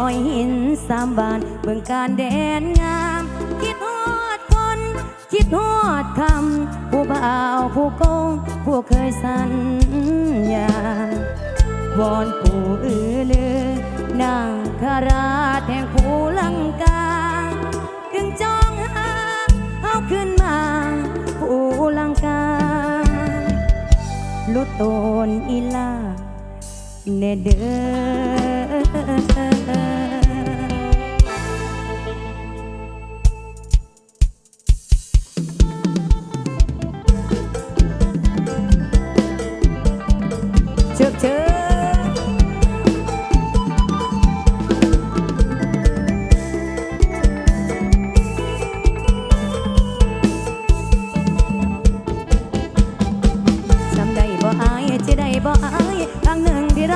อยหินสามบานเบิ่งการแดนงาม คิดฮอดคน คิดฮอดคำผู้บ่าวผู้โกงผู้เคยสัญญาวอนผู้อือลือนางคาราแห่งผู้ลังกาดึงจองหาเอาขึ้นมาผู้ลังกาลุโตนอีลาเนเดอ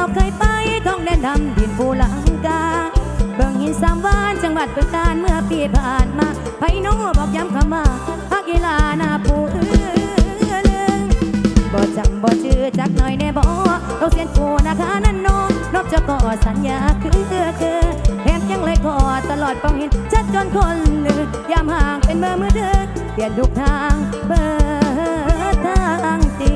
หนึ่งที่เราเคยไปท้องแดนดำดินภูลังกา เบิ่งหินสามวานจังหวัดบึงกาฬเมื่อปีผ่านมาไพโนบอกย้ำคำว่าพักกีฬาหน้าปูเอื้อลึงบ่จำบ่ชื่อจักหน่อยแน่บ่เราเสียนกูนะคะนั่นโนนบจะก่อสัญญาคือคือคือแถมยังเลยขอตลอดป้าเห็นชัดจนคนลือยามห่างเป็นเมื่อมือเธอเปลี่ยนทุกทางเบิดทางติ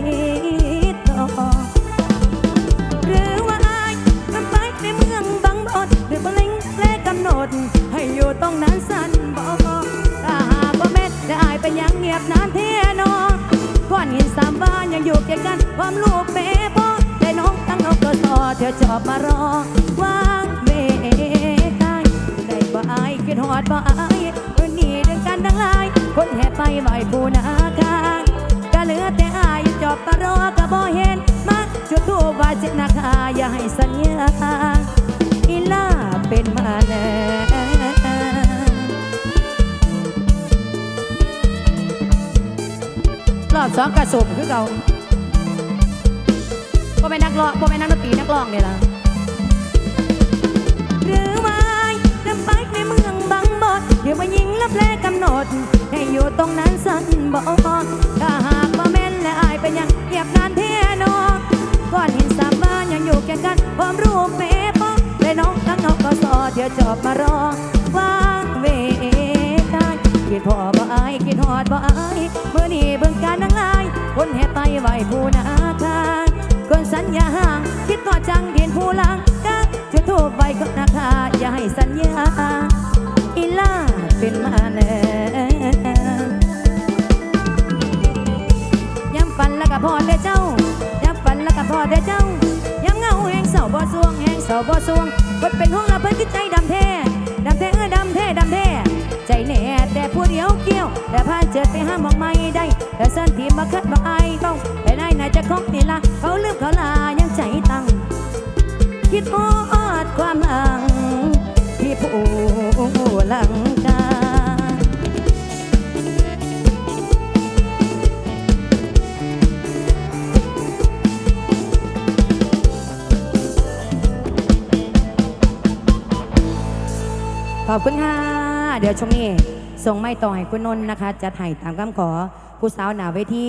เป็นยังเงียบนานเทนอก้อนหินสามบ้านยังอยู่เกี่ยงกัน ความลูกเมพอแต่น้องตั้งนกก็ต่อเธอจอบมารอวางเมตายได้บ่อายคิดฮอดบ่อายวันนี้เดินกันดังหลาย คนแห่ไปไหวผู้นาคางก็เหลือแต่อายจอบตารอก็บ่เห็นมาจุดทูบว่าจิตนาคาอย่าให้สัญญาอีลาเป็นมาแน่ สองกระสุบคือเก่าบ่เป็นนักร้องบ่เป็นนักดนตรีนักร้องเนี่ยล่ะหรือไม่ลำไปในเมืองบางบดเดี๋ยวมายิงลับแลกำหนด ให้อยู่ตรงนั้นสั้นบอกถ้าหากว่าแม่นและอายเป็นหยังเก็บนานเทนอก้อนหินสามบ้านยังอยู่แก่กันความรูปเป๊ะปอและน้องทั้งน้อก็สอเดี๋ยวจอบมารอวางเวทายคิดพอบ่อายคิดฮอดบ่อายเมื่อนี้เบิ่ง ไปไหวผู้นาคาคนสัญญาห่างคิดต่อจังเดียนผู้ลังกาจุดทูบไว้ก็นาคาอย่าให้สัญญาอีลาเป็นมาแน่ย้ำฝันแล้วก็พอได้เจ้าย้ำฝันแล้วก็พอได้เจ้าย้ำเงาแห่งเสาบ่อสวงแห่งเสาบ่อสวงกดเป็นห้องละเพิ่นคือใจดำแท้ดำแท้เออดำแท้ดำแท้ ใจแน่แต่ผู้เดียวเกี่ยว แต่พาเจิดไปห้าหมองไม่ได้แต่สันทีมาคัดมาไอายเบ้าแต่นายน่าจะคงนี่ละเขาลืมเขาลายังใจตั้งคิดฮอดความหลัง ที่ผู้หลังกาขอบคุณค่ะ เดี๋ยวช่วงนี้ส่งไม่ต่อให้คุณนนท์นะคะจะถ่ายตามคำขอผู้สาวหนาเวที